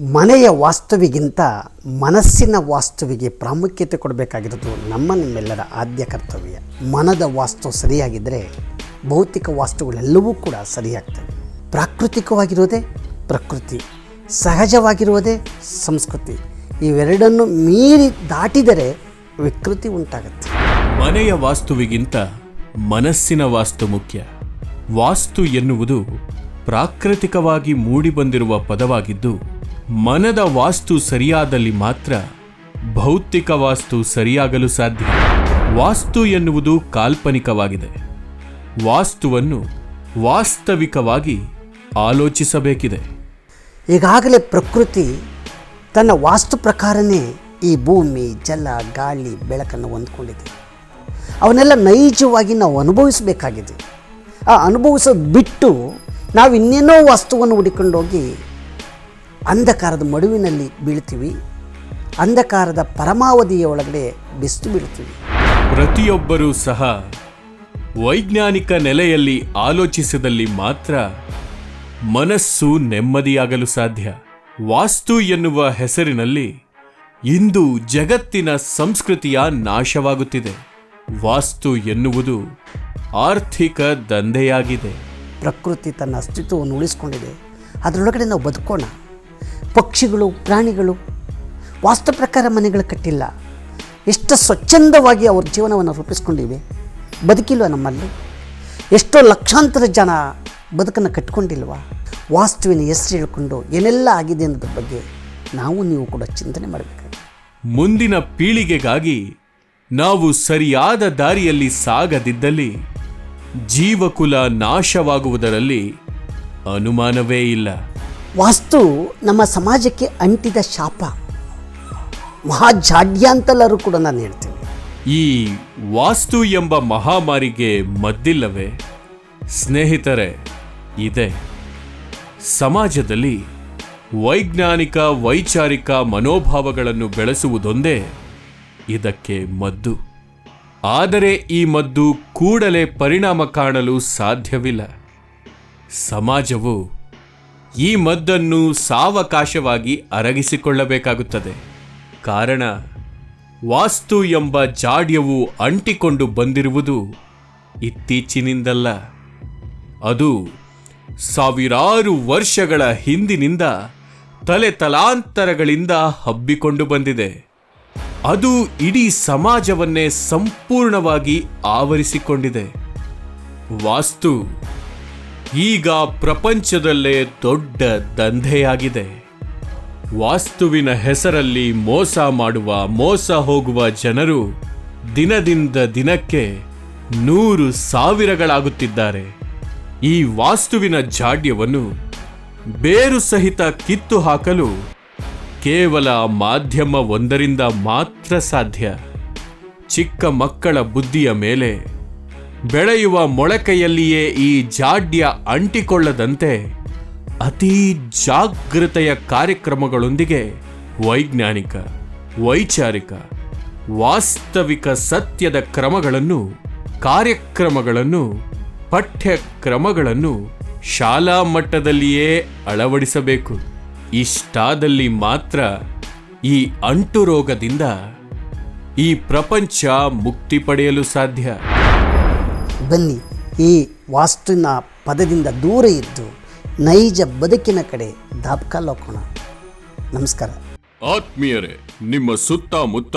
ಮನೆಯ ವಾಸ್ತುವಿಗಿಂತ ಮನಸ್ಸಿನ ವಾಸ್ತುವಿಗೆ ಪ್ರಾಮುಖ್ಯತೆ ಕೊಡಬೇಕಾಗಿರೋದು ನಮ್ಮ ನಿಮ್ಮೆಲ್ಲರ ಆದ್ಯ ಕರ್ತವ್ಯ. ಮನದ ವಾಸ್ತು ಸರಿಯಾಗಿದ್ದರೆ ಭೌತಿಕ ವಾಸ್ತುಗಳೆಲ್ಲವೂ ಕೂಡ ಸರಿಯಾಗ್ತವೆ. ಪ್ರಾಕೃತಿಕವಾಗಿರೋದೇ ಪ್ರಕೃತಿ ಸಹಜವಾಗಿರುವುದೇ ಸಂಸ್ಕೃತಿ. ಇವೆರಡನ್ನು ಮೀರಿ ದಾಟಿದರೆ ವಿಕೃತಿ ಉಂಟಾಗುತ್ತೆ. ಮನೆಯ ವಾಸ್ತುವಿಗಿಂತ ಮನಸ್ಸಿನ ವಾಸ್ತು ಮುಖ್ಯ. ವಾಸ್ತು ಎನ್ನುವುದು ಪ್ರಾಕೃತಿಕವಾಗಿ ಮೂಡಿಬಂದಿರುವ ಪದವಾಗಿದ್ದು ಮನದ ವಾಸ್ತು ಸರಿಯಾದಲ್ಲಿ ಮಾತ್ರ ಭೌತಿಕ ವಾಸ್ತು ಸರಿಯಾಗಲು ಸಾಧ್ಯ. ವಾಸ್ತು ಎನ್ನುವುದು ಕಾಲ್ಪನಿಕವಾಗಿದೆ. ವಾಸ್ತುವನ್ನು ವಾಸ್ತವಿಕವಾಗಿ ಆಲೋಚಿಸಬೇಕಿದೆ. ಈಗಾಗಲೇ ಪ್ರಕೃತಿ ತನ್ನ ವಾಸ್ತು ಪ್ರಕಾರನೇ ಈ ಭೂಮಿ, ಜಲ, ಗಾಳಿ, ಬೆಳಕನ್ನು ಹೊಂದ್ಕೊಂಡಿದೆ. ಅವನ್ನೆಲ್ಲ ನೈಜವಾಗಿ ನಾವು ಅನುಭವಿಸಬೇಕಾಗಿದೆ. ಆ ಅನುಭವಿಸೋದು ಬಿಟ್ಟು ನಾವು ಇನ್ನೇನೋ ವಾಸ್ತುವನ್ನು ಹುಡುಕೊಂಡೋಗಿ ಅಂಧಕಾರದ ಮಡುವಿನಲ್ಲಿ ಬೀಳ್ತೀವಿ ಅಂಧಕಾರದ ಪರಮಾವಧಿಯ ಒಳಗಡೆ ಬೆಸ್ತು ಬೀಳ್ತೀವಿ. ಪ್ರತಿಯೊಬ್ಬರೂ ಸಹ ವೈಜ್ಞಾನಿಕ ನೆಲೆಯಲ್ಲಿ ಆಲೋಚಿಸಿದಲ್ಲಿ ಮಾತ್ರ ಮನಸ್ಸು ನೆಮ್ಮದಿಯಾಗಲು ಸಾಧ್ಯ. ವಾಸ್ತು ಎನ್ನುವ ಹೆಸರಿನಲ್ಲಿ ಇಂದು ಜಗತ್ತಿನ ಸಂಸ್ಕೃತಿಯ ನಾಶವಾಗುತ್ತಿದೆ. ವಾಸ್ತು ಎನ್ನುವುದು ಆರ್ಥಿಕ ದಂಧೆಯಾಗಿದೆ. ಪ್ರಕೃತಿ ತನ್ನ ಅಸ್ತಿತ್ವವನ್ನು ಉಳಿಸ್ಕೊಂಡಿದೆ. ಅದರೊಳಗಡೆ ನಾವು ಬದುಕೋಣ. ಪಕ್ಷಿಗಳು, ಪ್ರಾಣಿಗಳು, ವಾಸ್ತು ಪ್ರಕಾರ ಮನೆಗಳು ಕಟ್ಟಿಲ್ಲ. ಎಷ್ಟು ಸ್ವಚ್ಛಂದವಾಗಿ ಅವ್ರ ಜೀವನವನ್ನು ರೂಪಿಸ್ಕೊಂಡಿವೆ. ಬದುಕಿಲ್ವ ನಮ್ಮಲ್ಲಿ? ಎಷ್ಟೋ ಲಕ್ಷಾಂತರ ಜನ ಬದುಕನ್ನು ಕಟ್ಕೊಂಡಿಲ್ವಾ? ವಾಸ್ತುವಿನ ಹೆಸರು ಹೇಳ್ಕೊಂಡು ಏನೆಲ್ಲ ಆಗಿದೆ ಅನ್ನೋದ್ರ ಬಗ್ಗೆ ನಾವು ನೀವು ಕೂಡ ಚಿಂತನೆ ಮಾಡಬೇಕು ಮುಂದಿನ ಪೀಳಿಗೆಗಾಗಿ ನಾವು ಸರಿಯಾದ ದಾರಿಯಲ್ಲಿ ಸಾಗದಿದ್ದಲ್ಲಿ ಜೀವಕುಲ ನಾಶವಾಗುವುದರಲ್ಲಿ ಅನುಮಾನವೇ ಇಲ್ಲ. ವಾಸ್ತು ನಮ್ಮ ಸಮಾಜಕ್ಕೆ ಅಂಟಿದ ಶಾಪ. ಮಹಾಜಾಡ್ಯ ಕೂಡ ನಾನು ಹೇಳ್ತೀನಿ. ಈ ವಾಸ್ತು ಎಂಬ ಮಹಾಮಾರಿಗೆ ಮದ್ದಿಲ್ಲವೇ? ಸ್ನೇಹಿತರೆ, ಇದೆ. ಸಮಾಜದಲ್ಲಿ ವೈಜ್ಞಾನಿಕ, ವೈಚಾರಿಕ ಮನೋಭಾವಗಳನ್ನು ಬೆಳೆಸುವುದೊಂದೇ ಇದಕ್ಕೆ ಮದ್ದು. ಆದರೆ ಈ ಮದ್ದು ಕೂಡಲೇ ಪರಿಣಾಮ ಕಾಣಲು ಸಾಧ್ಯವಿಲ್ಲ. ಸಮಾಜವು ಈ ಮದ್ದನ್ನು ಸಾವಕಾಶವಾಗಿ ಅರಗಿಸಿಕೊಳ್ಳಬೇಕಾಗುತ್ತದೆ. ಕಾರಣ, ವಾಸ್ತು ಎಂಬ ಜಾಡ್ಯವು ಅಂಟಿಕೊಂಡು ಬಂದಿರುವುದು ಇತ್ತೀಚಿನಿಂದಲ್ಲ. ಅದು ಸಾವಿರಾರು ವರ್ಷಗಳ ಹಿಂದಿನಿಂದ ತಲೆ ತಲಾಂತರಗಳಿಂದ ಹಬ್ಬಿಕೊಂಡು ಬಂದಿದೆ. ಅದು ಇಡೀ ಸಮಾಜವನ್ನೇ ಸಂಪೂರ್ಣವಾಗಿ ಆವರಿಸಿಕೊಂಡಿದೆ. ವಾಸ್ತು ಈಗ ಪ್ರಪಂಚದಲ್ಲೇ ದೊಡ್ಡ ದಂಧೆಯಾಗಿದೆ. ವಾಸ್ತುವಿನ ಹೆಸರಲ್ಲಿ ಮೋಸ ಮಾಡುವ, ಮೋಸ ಹೋಗುವ ಜನರು ದಿನದಿಂದ ದಿನಕ್ಕೆ ನೂರು ಸಾವಿರಗಳಾಗುತ್ತಿದ್ದಾರೆ. ಈ ವಾಸ್ತುವಿನ ಜಾಡ್ಯವನ್ನು ಬೇರು ಸಹಿತ ಕಿತ್ತು ಹಾಕಲು ಕೇವಲ ಮಾಧ್ಯಮ ಒಂದರಿಂದ ಮಾತ್ರ ಸಾಧ್ಯ. ಚಿಕ್ಕ ಮಕ್ಕಳ ಬುದ್ಧಿಯ ಮೇಲೆ ಬೆಳೆಯುವ ಮೊಳಕೆಯಲ್ಲಿಯೇ ಈ ಜಾಡ್ಯ ಅಂಟಿಕೊಳ್ಳದಂತೆ ಅತೀ ಜಾಗೃತೆಯ ಕಾರ್ಯಕ್ರಮಗಳೊಂದಿಗೆ ವೈಜ್ಞಾನಿಕ, ವೈಚಾರಿಕ, ವಾಸ್ತವಿಕ ಸತ್ಯದ ಕ್ರಮಗಳನ್ನು, ಕಾರ್ಯಕ್ರಮಗಳನ್ನು, ಪಠ್ಯಕ್ರಮಗಳನ್ನು ಶಾಲಾ ಮಟ್ಟದಲ್ಲಿಯೇ ಅಳವಡಿಸಬೇಕು. ಇಷ್ಟಾದಲ್ಲಿ ಮಾತ್ರ ಈ ಅಂಟು ರೋಗದಿಂದ ಈ ಪ್ರಪಂಚ ಮುಕ್ತಿ ಪಡೆಯಲು ಸಾಧ್ಯ. ಬನ್ನಿ. ಈ ವಾಸ್ತುವಿನ ಪದದಿಂದ ದೂರ ಇದ್ದು ನೈಜ ಬದುಕಿನ ಕಡೆ ದಾಬ್ಕಾಲ್ ಹಾಕೋಣ ನಮಸ್ಕಾರ. ಆತ್ಮೀಯರೇ, ನಿಮ್ಮ ಸುತ್ತಮುತ್ತ